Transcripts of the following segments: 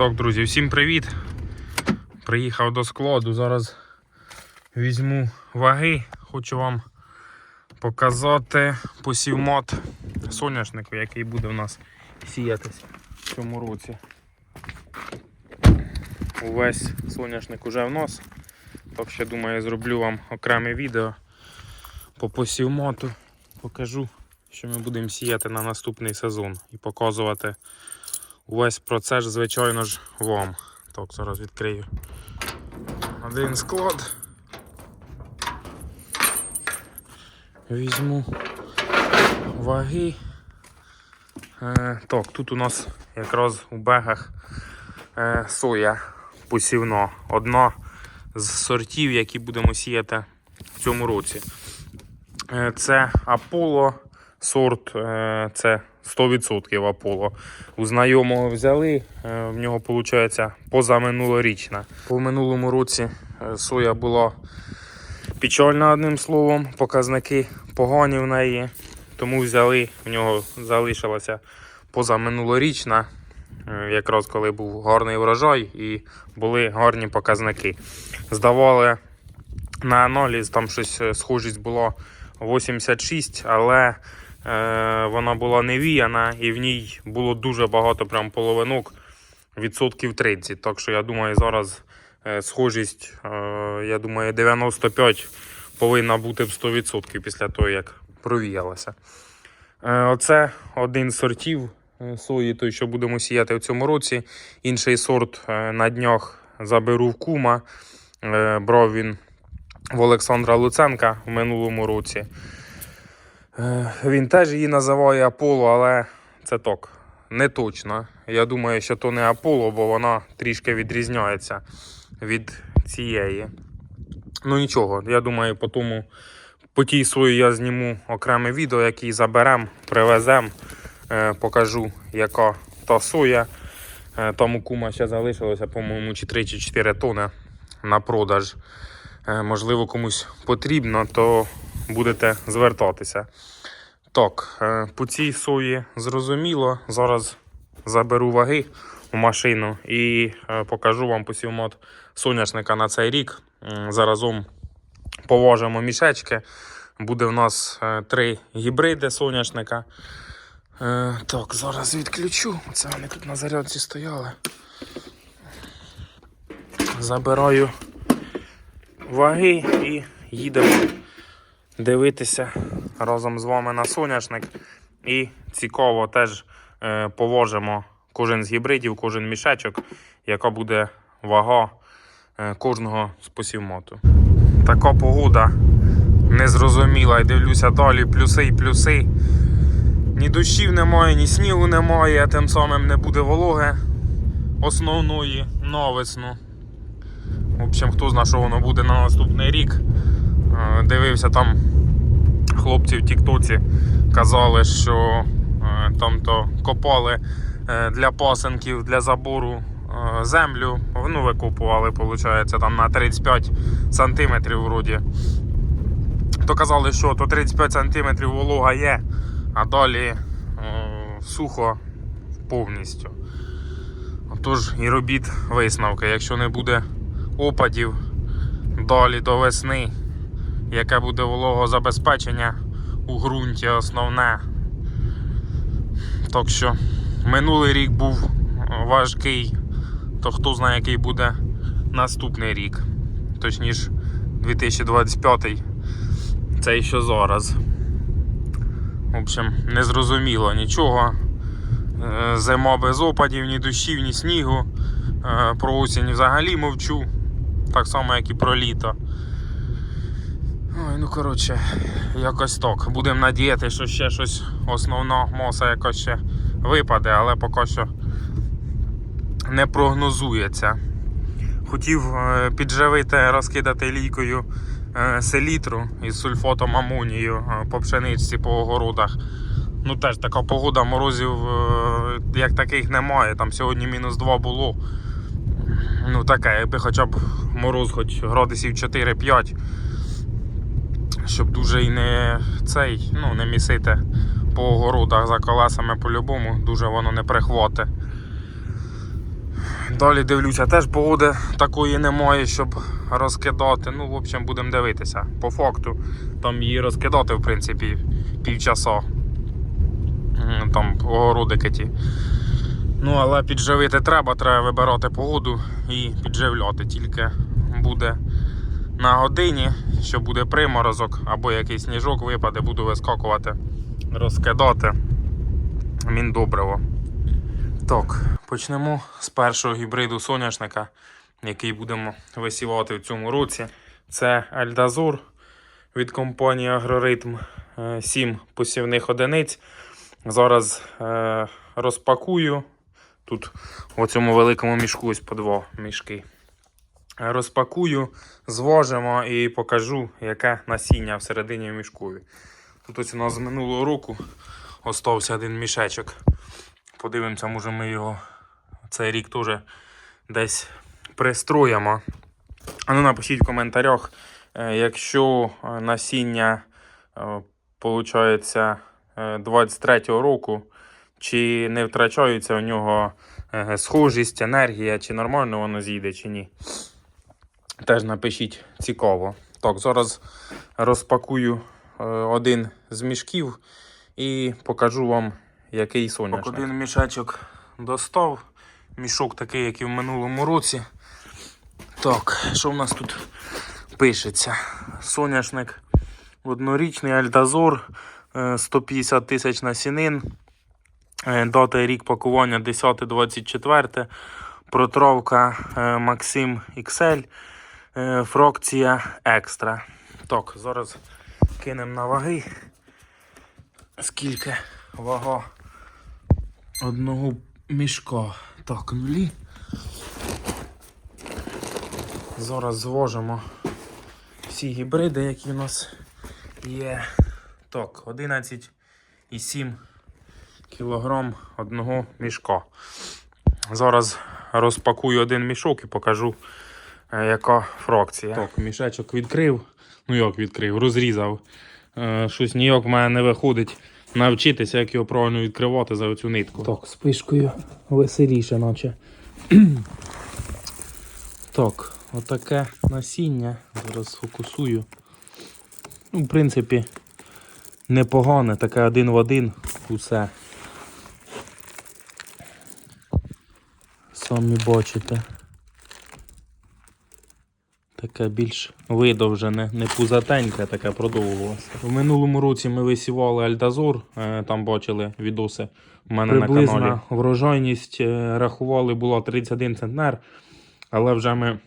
Так, друзі, всім привіт. Приїхав до складу. Зараз візьму ваги. Хочу вам показати посівмот соняшнику, який буде у нас сіятися в цьому році. Увесь соняшник уже в нас. Так що думаю, зроблю вам окреме відео по посівмоту. Покажу, що ми будемо сіяти на наступний сезон і показувати увесь процес, звичайно ж, вам. Так, зараз відкрию один склад. Візьму ваги. Е, так, тут у нас якраз у бегах е, соя посівна. Одна з сортів, які будемо сіяти в цьому році. Е, це Аполло сорт, е, це 100% Аполло. У знайомого взяли, е, в нього виходить позаминулорічна. По минулому році е, соя була печальна одним словом, показники погані в неї, тому взяли, в нього залишилася позаминулорічна, якраз коли був гарний врожай і були гарні показники. Здавали на аналіз, там щось схожість була 86, але вона була не віяна і в ній було дуже багато прям половинок, відсотків 30. Так що я думаю, зараз е, схожість, е, я думаю, 95 повинна бути в 100% після того, як провіялася. Е, оце один з сортів е, сої, той, що будемо сіяти в цьому році. Інший сорт е, на днях заберу в кума. Е, брав він в Олександра Луценка в минулому році. Е, Він теж її називає Аполло, але це так, не точно. Я думаю, що то не Аполло, бо вона трішки відрізняється від цієї. Ну нічого, я думаю, по тому по тій сої я зніму окреме відео, яке заберемо, привеземо, е, покажу, яка та соя. Е, Там у кума ще залишилося, по-моєму, чи 3 чи 4 тони на продаж. Можливо, комусь потрібно, то будете звертатися. Так, е, по цій сої зрозуміло. Зараз заберу ваги у машину і е, покажу вам посівмот соняшника на цей рік. Заразом поважимо мішечки. Буде в нас е, три гібриди соняшника. Так, зараз відключу. Це вони тут на зарядці стояли. Забираю ваги і їдемо дивитися разом з вами на соняшник. І цікаво теж е, повожимо кожен з гібридів, кожен мішечок, яка буде вага е, кожного з посівмоту. Така погода незрозуміла. І дивлюся далі плюси і плюси. Ні дощів немає, ні снігу немає, а тим самим не буде вологи основної на весну. В общем, хто знає, що воно буде на наступний рік. Е, Дивився там хлопці в Тіктоці казали, що е, там то копали е, для пасенків, для забору е, землю. Ну, викопували, виходить, там на 35 сантиметрів вроді. То казали, що то 35 сантиметрів волога є, а далі е, сухо повністю. Тож і робіть висновки, якщо не буде опадів далі до весни, яке буде вологозабезпечення у ґрунті основне. Так що минулий рік був важкий, то хто знає, який буде наступний рік. Точніше, 2025 це що зараз. В общем, не зрозуміло нічого. Е, Зима без опадів, ні дощів, ні снігу. Е, Про осінь взагалі мовчу. Так само, як і про літо. Ой, ну коротше, якось так. Будемо надіяти, що ще щось основна моса якось ще випаде, але поки що не прогнозується. Хотів е, підживити, розкидати лійкою е, селітру із сульфатом амонію е, по пшеничці по огородах. Ну теж така погода, морозів як таких немає. Там сьогодні мінус 2 було. Ну таке, якби хоча б мороз хоч градусів 4-5, щоб дуже і не цей, ну, не місити по огородах за колесами по-любому, дуже воно не прихвати. Далі дивлюся, теж погоди такої немає, щоб розкидати. Ну, в общем, будемо дивитися. По факту, там її розкидати, в принципі, півчаса. Там огородики ті. Ну, але підживити треба, треба вибирати погоду і підживляти. Тільки буде на годині, що буде приморозок або якийсь сніжок випаде, буду вискакувати, розкидати. Міндобриво. Так, почнемо з першого гібриду соняшника, який будемо висівати в цьому році. Це Альдазур від компанії Агроритм. 7 посівних одиниць. Зараз е, розпакую. Тут у цьому великому мішку ось по два мішки. Е, Розпакую, зважимо і покажу, яке насіння всередині в мішкові. Тут ось у нас з минулого року остався один мішечок. Подивимося, може ми його цей рік теж десь пристроїмо. А ну напишіть в коментарях, е, якщо е, насіння виходить 23-го року, чи не втрачається у нього е, схожість, енергія, чи нормально воно зійде, чи ні. Теж напишіть цікаво. Так, зараз розпакую е, один з мішків і покажу вам, який соняшник. Так, один мішечок достав. Мішок такий, як і в минулому році. Так, що в нас тут пишеться? Соняшник однорічний Альдазор, е, 150 тисяч насінин. Е, Дата і рік пакування 10-24. Протровка е, Максим XL. Е, Фракція екстра. Так, зараз кинемо на ваги. Скільки вага одного мішка. Так, нулі. Зараз звожимо всі гібриди, які у нас є. Так, 11,7 кілограм одного мішка. Зараз розпакую один мішок і покажу, яка фракція. Так, мішечок відкрив. Ну як відкрив, розрізав. Е, Щось ніяк в мене не виходить навчитися, як його правильно відкривати за оцю нитку. Так, з пишкою веселіше, наче. так, отаке насіння. Зараз сфокусую. Ну, в принципі, непогане, таке один в один усе. Самі бачите. Таке більш видовжене, не пузатеньке, таке продовгувалося. В минулому році ми висівали Альдазор, е, там бачили відоси у мене на каналі. Врожайність е, рахували була 31 центнер, але вже ми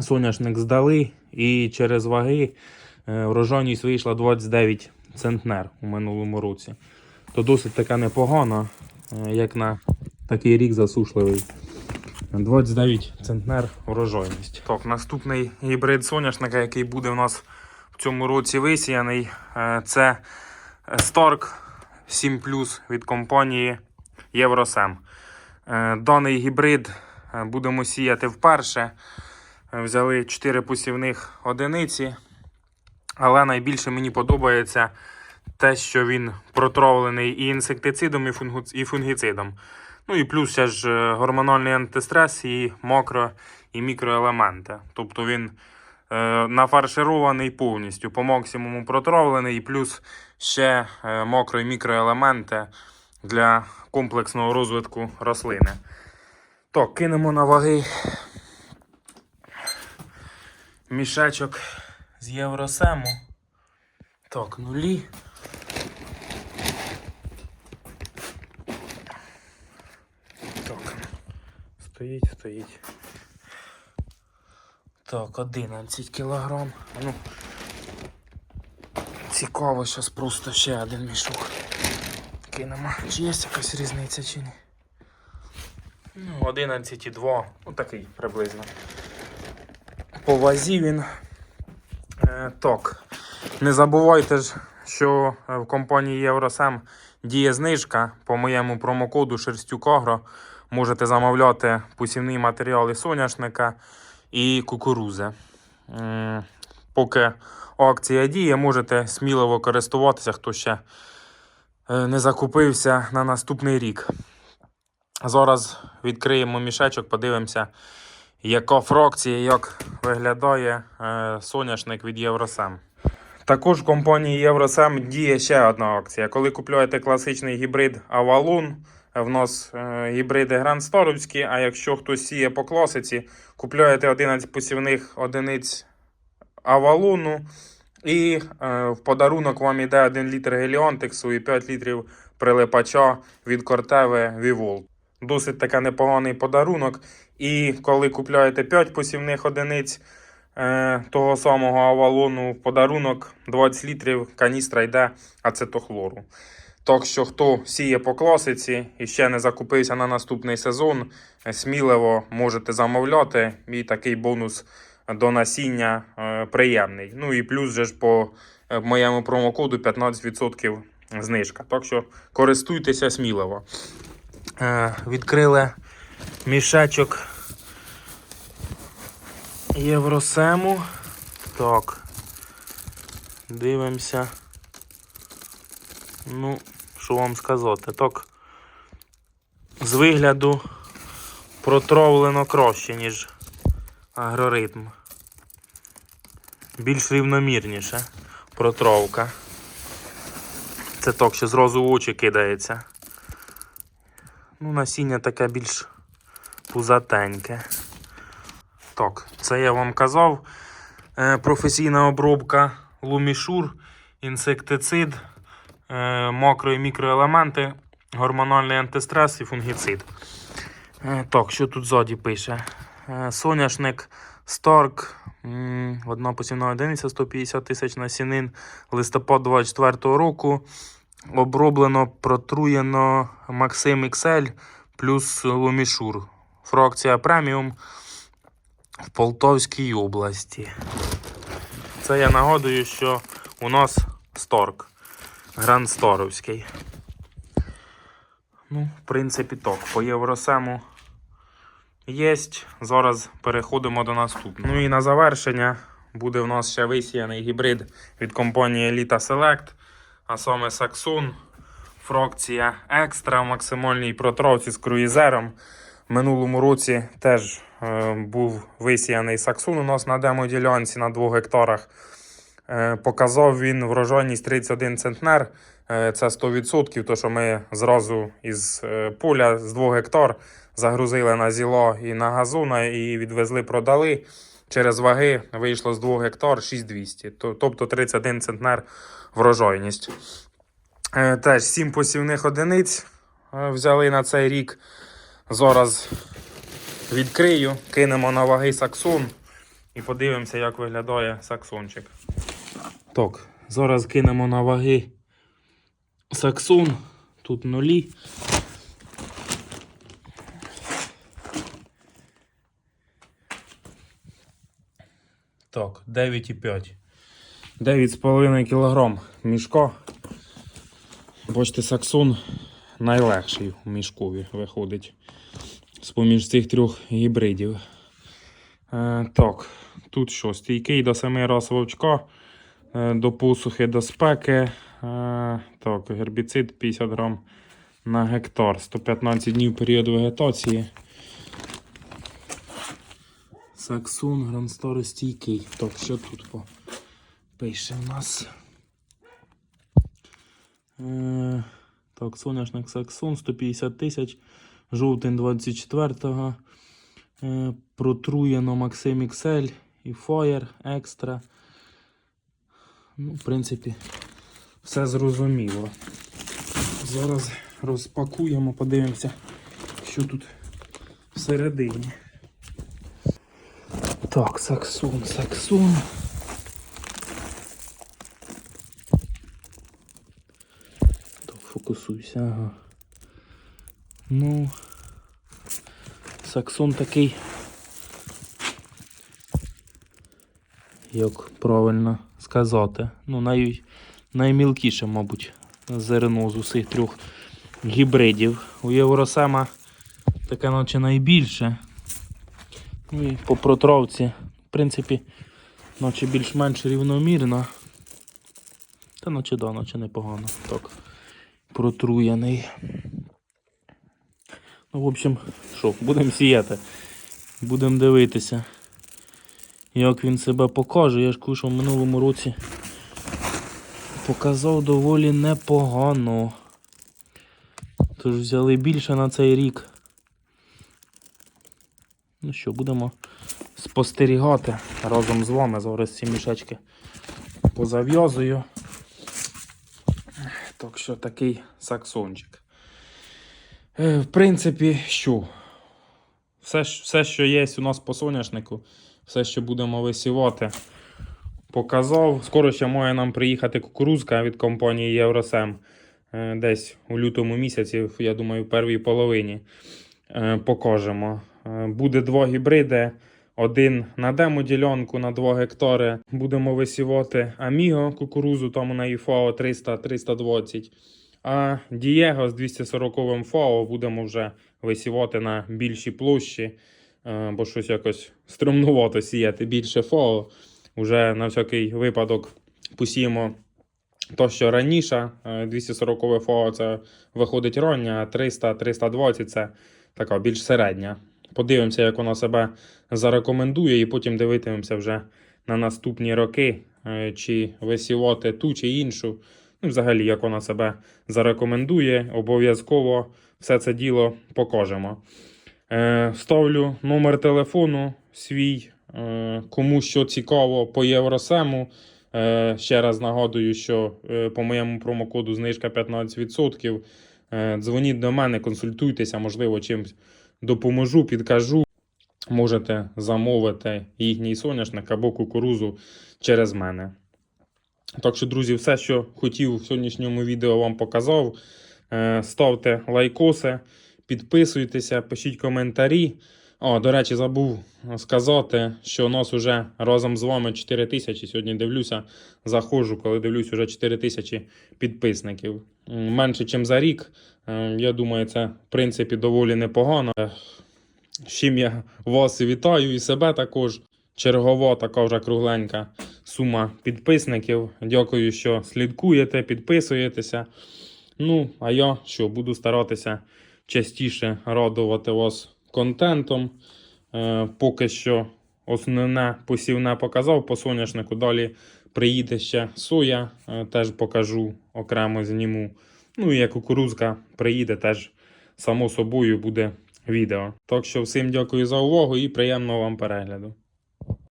соняшник здали і через ваги е, врожайність вийшла 29 центнер у минулому році. То досить така непогана, як на такий рік засушливий. 29 центнер врожайність. Так, наступний гібрид соняшника, який буде у нас в цьому році висіяний, е, це Stark 7 від компанії Євросем. Е, Даний гібрид е, будемо сіяти вперше. Взяли 4 посівних одиниці. Але найбільше мені подобається те, що він протравлений і інсектицидом, і фунгіцидом. Ну і плюс ще ж е, гормональний антистрес і макро і мікроелементи. Тобто він е, нафарширований повністю, по максимуму протравлений, і плюс ще е, макро і мікроелементи для комплексного розвитку рослини. Так, кинемо на ваги мішечок з Євросему. Так, нулі. Так. Стоїть, стоїть. Так, 11 кілограм. Ну. Цікаво, зараз просто ще один мішок. Кинемо. Чи є якась різниця чи ні? Ну, 11,2. Ну такий приблизно. По вазі він. Е, так. Не забувайте ж, що в компанії Євросем діє знижка по моєму промокоду Шерстюкагро. Можете замовляти посівні матеріали соняшника і кукурузи. Поки акція діє, можете сміливо користуватися, хто ще е, не закупився на наступний рік. Зараз відкриємо мішечок, подивимося, яка фракція, як виглядає е, соняшник від Євросем. Також в компанії Євросем діє ще одна акція. Коли купуєте класичний гібрид Авалун, в нас е, гібриди Грандсторовські, а якщо хтось сіє по класиці, купуєте 11 посівних одиниць Авалуну, і е, в подарунок вам йде 1 літр геліонтексу і 5 літрів прилипача від Кортеви Вівол. Досить таки непоганий подарунок. І коли купуєте 5 посівних одиниць е, того самого авалону, в подарунок 20 літрів каністра йде ацетохлору. Так що, хто сіє по класиці і ще не закупився на наступний сезон, сміливо можете замовляти. І такий бонус до насіння е, приємний. Ну і плюс же ж по е, моєму промокоду 15% знижка. Так що користуйтеся сміливо. Е, відкрили мішечок Євросему. Так. Дивимося. Ну, що вам сказати? Так. З вигляду протровлено краще, ніж агроритм. Більш рівномірніше протровка. Це так, що зразу в очі кидається. Ну, насіння таке більш пузатеньке. Так, це я вам казав. Е, професійна обробка лумішур, інсектицид, е, макро і мікроелементи, гормональний антистрес і фунгіцид. Е, так, що тут ззаді пише? Е, соняшник Старк, одна посівна одиниця, 150 тисяч насінин, листопад 24 року. Оброблено, протруєно Максим XL плюс Лумішур. Фракція преміум в Полтавській області. Це я нагадую, що у нас Сторк. Гранд Сторовський. Ну, в принципі, так. По Євросему є. Зараз переходимо до наступного. Ну і на завершення буде в нас ще висіяний гібрид від компанії Elita Select, а саме Saxon. Фракція екстра в максимальній протровці з круїзером. В минулому році теж е, був висіяний Саксун у нас на демоділянці на 2 гектарах. Е, показав він врожайність 31 центнер. Е, це 100%, то що ми зразу із е, поля з 2 гектар загрузили на зіло і на газуна і відвезли, продали. Через ваги вийшло з 2 гектар 6200, тобто 31 центнер врожайність. Теж 7 посівних одиниць взяли на цей рік. Зараз відкрию, кинемо на ваги саксон і подивимося, як виглядає саксончик. Так, зараз кинемо на ваги саксон. Тут нулі. Так, 9,5. 9,5 кг мішко. Бачите, саксон найлегший у мішкові виходить. З-поміж цих трьох гібридів. Е, так, тут що? Стійкий до 7 раз вовчка, до посухи, до спеки. Е, так, гербіцид 50 грам на гектар. 115 днів період вегетації. Саксон, гранстор стійкий. Так, що тут пише у нас? Е, так, соняшник Саксон 150 тисяч. Жовтень 24-го. Е, протруєно Максим XL і Fire Extra. Ну, в принципі, все зрозуміло. Зараз розпакуємо, подивимося, що тут всередині. Так, Саксон, Саксон. Так, фокусуйся, ага. Ну, Саксон такий. Як правильно сказати. Ну, най, наймілкіше, мабуть, зерно з усіх трьох гібридів. У Євросема таке наче найбільше. Ну і по протровці, в принципі, наче більш-менш рівномірно. Та наче да, наче непогано. Так. Протруєний. Ну, в общем, що, будемо сіяти. Будемо дивитися, як він себе покаже. Я ж кушав в минулому році. Показав доволі непогано. Тож взяли більше на цей рік. Ну що, будемо спостерігати разом з вами. Зараз ці мішечки позав'язую. Так що такий саксончик. Е, В принципі, що? Все, все, що є у нас по соняшнику, все, що будемо висівати, показав. Скоро ще має нам приїхати кукурузка від компанії Євросем. Е, Десь у лютому місяці, я думаю, в первій половині е, покажемо. Е, Буде два гібриди. Один на демо-ділянку на 2 гектари. Будемо висівати Аміго кукурузу, там у неї ФАО 300-320. А Дієго з 240 ФАО будемо вже висівати на більші площі, бо щось якось стрімнувато сіяти більше ФАО. Уже на всякий випадок посіємо то, що раніше. Е, 240 ФАО це виходить рання, а 300-320 це така більш середня. Подивимося, як вона себе зарекомендує, і потім дивитимемося вже на наступні роки, е, чи висівати ту чи іншу. Ну, взагалі, як вона себе зарекомендує, обов'язково все це діло покажемо. Е, ставлю номер телефону свій, е, кому що цікаво по Євросему. Е, ще раз нагадую, що по моєму промокоду знижка 15%. Е, дзвоніть до мене, консультуйтеся, можливо, чимось допоможу, підкажу. Можете замовити їхній соняшник або кукурузу через мене. Так що, друзі, все, що хотів в сьогоднішньому відео вам показав. Ставте лайкоси, підписуйтеся, пишіть коментарі. О, до речі, забув сказати, що у нас вже разом з вами 4 тисячі. Сьогодні дивлюся, заходжу, коли дивлюсь, вже 4 тисячі підписників. Менше, ніж за рік. Е, Я думаю, це в принципі доволі непогано. Е, З чим я вас вітаю і себе також. Чергова така вже кругленька сума підписників. Дякую, що слідкуєте, підписуєтеся. Ну, а я що, буду старатися частіше радувати вас контентом. Е, поки що основне посівне показав по соняшнику. Далі приїде ще соя, е, теж покажу, окремо зніму. Ну і як кукурузка приїде, теж само собою буде відео. Так що всім дякую за увагу і приємного вам перегляду.